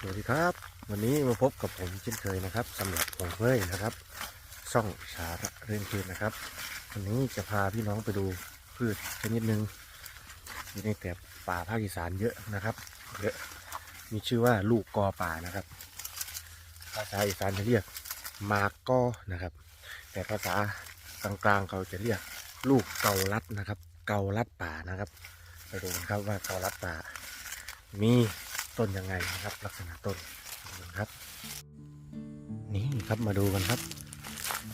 สวัสดีครับ วันนี้มาพบกับผมเช่นเคยนะครับสำหรับผมเฟ้ยนะครับช่องสาระเรื่องพืชนะครับ วันนี้จะพาพี่น้องไปดูพืชชนิดหนึ่งอยู่ในแถบป่าภาคอีสานเยอะนะครับเยอะมีชื่อว่าลูกกอป่านะครับ ภาษาอีสานจะเรียกมากกอนะครับ แต่ภาษากลางๆเขาจะเรียกลูกเกาลัดนะครับ เกาลัดป่านะครับไปดูกันครับว่าเกาลัดป่า มี ต้นยังไงนะครับ ลักษณะต้นนะครับ นี่ครับมาดูกันครับ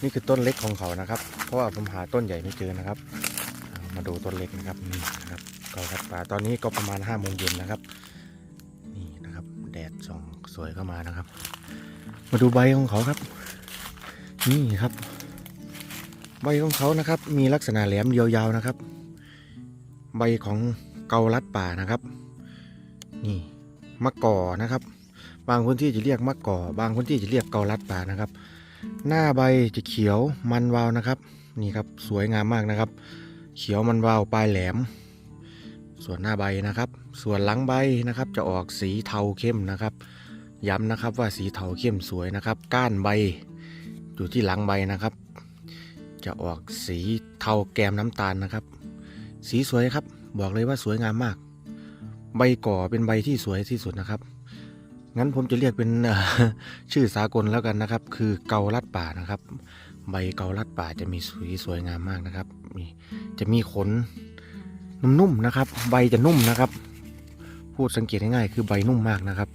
นี่คือต้นเล็กของเขานะครับ เพราะว่าผมหาต้นใหญ่ไม่เจอนะครับ มาดูต้นเล็กนะครับนี่นะครับเกาลัดป่าตอนนี้ก็ประมาณห้าโมงเย็นนะครับนี่นะครับ แดดส่องสวยเข้ามานะครับ มาดูใบของเขาครับ นี่ครับ ใบของเขานะครับ มีลักษณะแหลมยาวๆนะครับ ใบของเกาลัดป่านะครับ นี่ มะก่อนะครับ บางพื้นที่จะเรียกมะก่อบางพื้นที่จะเรียกเกาลัดป่านะครับ หน้าใบจะเขียวมันวาวนะครับ นี่ครับสวยงามมากนะครับ เขียวมันวาวปลายแหลม ส่วนหน้าใบนะครับ ส่วนหลังใบนะครับ จะออกสีเทาเข้มนะครับ ย้ำนะครับว่าสีเทาเข้มสวยนะครับ ก้านใบอยู่ที่หลังใบนะครับ จะออกสีเทาแกมน้ำตาลนะครับ สีสวยครับ บอกเลยว่าสวยงามมาก ใบก่อเป็นใบที่สวยที่สุดนะครับ งั้นผมจะเรียกเป็นชื่อสากลแล้วกันนะครับ คือเกาลัดป่านะครับ ใบเกาลัดป่าจะมีสีสวยงามมากนะครับมีจะมีขนนุ่มๆนะครับ ใบจะนุ่มนะครับ พูดสังเกตง่ายๆคือใบนุ่มมากนะครับ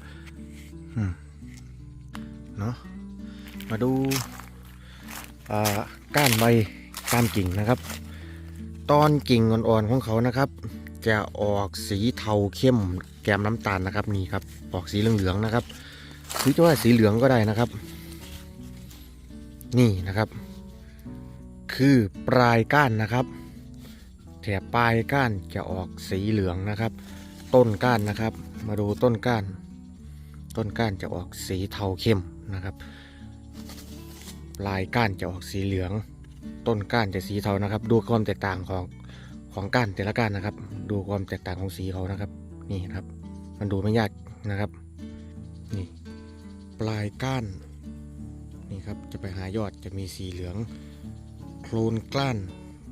เนาะมาดูอ่าก้านใบก้านกิ่งนะครับ ตอนกิ่งอ่อนๆของเขานะครับ จะออกสีเทาเข้มแกมน้ำตาลนะครับนี่ครับออกสีเหลืองๆนะครับหรือจะว่าสีเหลืองก็ได้นะครับ นี่นะครับ คือปลายก้านนะครับแถบปลายก้านจะออกสีเหลืองนะครับ ต้นก้านนะครับ มาดูต้นก้าน ต้นก้านจะออกสีเทาเข้มนะครับปลายก้านจะออกสีเหลือง ต้นก้านจะสีเทานะครับ ดูความแตกต่างของ ของก้านแต่ละก้านนะครับ ดูความแตกต่างของสีเขานะครับ นี่นะครับ มันดูไม่ยากนะครับ นี่ ปลายก้าน นี่ครับ จะไปหายอดจะมีสีเหลือง โคลนกล้าน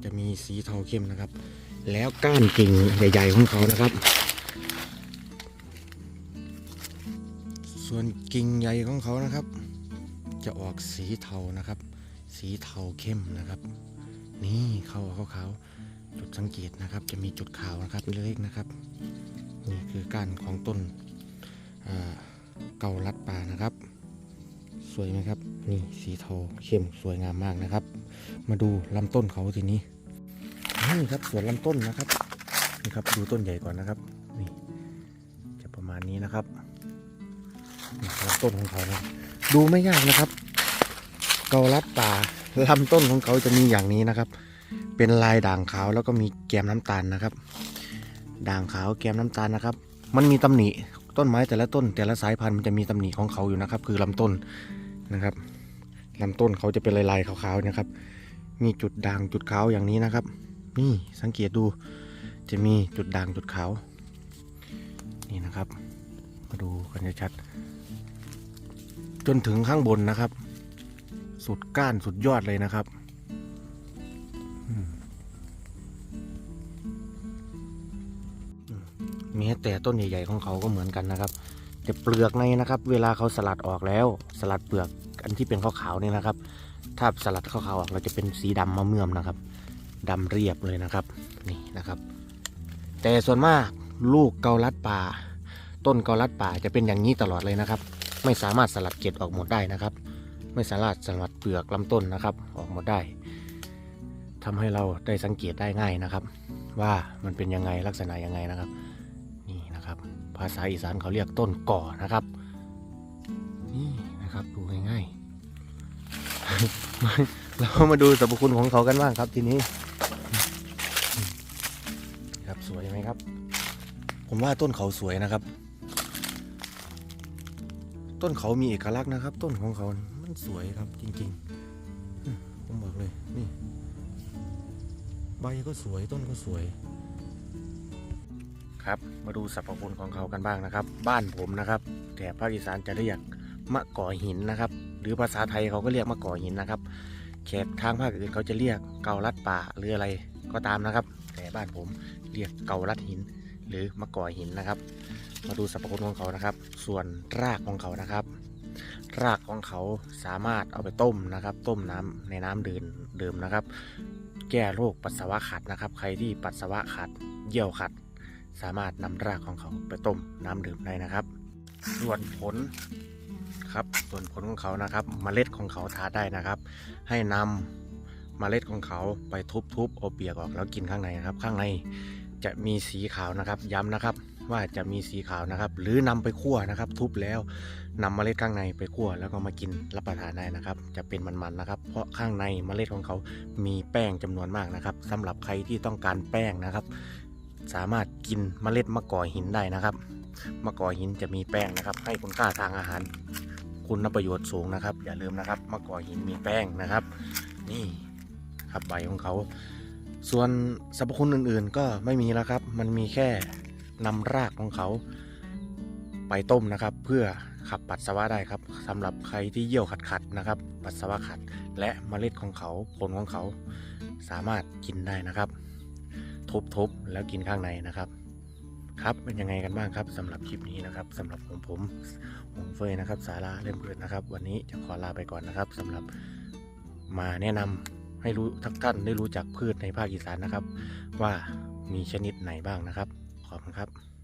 จะมีสีเทาเข้มนะครับ แล้วก้านกิ่งใหญ่ๆของเขานะครับ ส่วนกิ่งใหญ่ของเขานะครับ จะออกสีเทานะครับ สีเทาเข้มนะครับ นี่เขาขาวๆ จุดสังเกตนะครับ จะมีจุดขาวนะครับเล็กๆนะครับ นี่คือก้านของต้นเกาลัดป่านะครับ สวยไหมครับ นี่สีเทาเข้มสวยงามมากนะครับ มาดูลำต้นเขาทีนี้นี่ครับสวนลำต้นนะครับนี่ครับดูต้นใหญ่ก่อนนะครับ นี่ จะประมาณนี้นะครับนี่ลำต้นของเขานะดูไม่ยากนะครับ เกาลัดป่าลำต้นของเขาจะมีอย่างนี้นะครับ เป็นลายด่างขาวแล้วก็มีแกมน้ำตาลนะครับ ด่างขาวแกมน้ำตาลนะครับ มันมีตำหนิต้นไม้แต่ละต้น แต่ละสายพันธุ์มันจะมีตำหนิของเขาอยู่นะครับ คือลำต้นนะครับลำต้นเขาจะเป็นลายๆขาวๆนะครับ มีจุดด่างจุดขาวอย่างนี้นะครับ นี่สังเกตดูจะมีจุดด่างจุดขาวนี่นะครับ มาดูกันชัดจนถึงข้างบนนะครับ สุดก้านสุดยอดเลยนะครับ ม้แต่ต้นใหญ่ๆของเขาก็เหมือนกันนะครับจะเปลือกในนะครับ เวลาเขาสลัดออกแล้ว สลัดเปลือกอันที่เป็นขาวๆนี่นะครับ ถ้าสลัดขาวๆออกเราจะเป็นสีดำมะเมื่อมนะครับดำเรียบเลยนะครับนี่นะครับ แต่ส่วนมากลูกเกาลัดป่า ต้นเกาลัดป่าจะเป็นอย่างนี้ตลอดเลยนะครับ ไม่สามารถสลัดเกล็ดออกหมดได้นะครับ ไม่สามารถสลัดเปลือกลำต้นนะครับ ออกหมดได้ทำให้เราได้สังเกตได้ง่ายนะครับ ว่ามันเป็นยังไงลักษณะยังไงนะครับ นะครับ ภาษาอีสานเขาเรียกต้นก่อนะครับ นี่นะครับดูง่ายๆเรามาดูสรรพคุณของเขากันบ้างครับทีนี้ ครับสวยไหมครับ ผมว่าต้นเขาสวยนะครับ ต้นเขามีเอกลักษณ์นะครับ ต้นของเขา มันสวยครับจริงๆ ผมบอกเลยนี่ ใบก็สวยต้นก็สวย ครับ มาดูสรรพคุณของเขากันบ้างนะครับ บ้านผมนะครับแต่ภาคอีสานจะเรียกมะกอหินนะครับ หรือภาษาไทยเขาก็เรียกมะกอหินนะครับแขกทางภาคอื่นเขาจะเรียกเกาลัดป่าหรืออะไรก็ตามนะครับ แต่บ้านผมเรียกเกาลัดหิน หรือมะกอหินนะครับ มาดูสรรพคุณของเขานะครับ ส่วนรากของเขานะครับ รากของเขาสามารถเอาไปต้มนะครับ ต้มน้ำในน้ำดื่มดื่มนะครับ แก้โรคปัสสาวะขัดนะครับ ใครที่ปัสสาวะขัดเยี่ยวขัด สามารถนำรากของเขาไปต้มน้ำดื่มได้นะครับ ส่วนผลครับส่วนผลของเขานะครับเมล็ดของเขาทาได้นะครับ ให้นำเมล็ดของเขาไปทุบๆเอาเปียกออกแล้วกินข้างในนะครับ ข้างในจะมีสีขาวนะครับย้ำนะครับว่าจะมีสีขาวนะครับ หรือนำไปคั่วนะครับ ทุบแล้วนำเมล็ดข้างในไปคั่วแล้วก็มากินรับประทานได้นะครับ จะเป็นมันๆนะครับ เพราะข้างในเมล็ดของเขามีแป้งจำนวนมากนะครับสำหรับใครที่ต้องการแป้งนะครับ สามารถกินเมล็ดมะกอกหินได้นะครับมะกอกหินจะมีแป้งนะครับ ให้คุณค่าทางอาหาร คุณประโยชน์สูงนะครับ อย่าลืมนะครับมะกอกหินมีแป้งนะครับ นี่ครับใบของเขา ส่วนสรรพคุณอื่นๆ ก็ไม่มีแล้วครับ มันมีแค่นำรากของเขาไปต้มนะครับ เพื่อขับปัสสาวะได้ครับสำหรับใครที่เยี่ยวขัดๆนะครับ ปัสสาวะขัด และเมล็ดของเขาผลของเขา สามารถกินได้นะครับ ทุบๆแล้วกินข้างในนะครับ ครับเป็นยังไงกันบ้างครับสำหรับคลิปนี้นะครับสำหรับของผมหงเฟยนะครับ สาระเริ่มเพื่อนนะครับ วันนี้จะขอลาไปก่อนนะครับสำหรับมาแนะนำให้รู้ทุกท่านได้รู้จักพืชในภาคอีสานนะครับ ว่ามีชนิดไหนบ้างนะครับ ขอบคุณครับ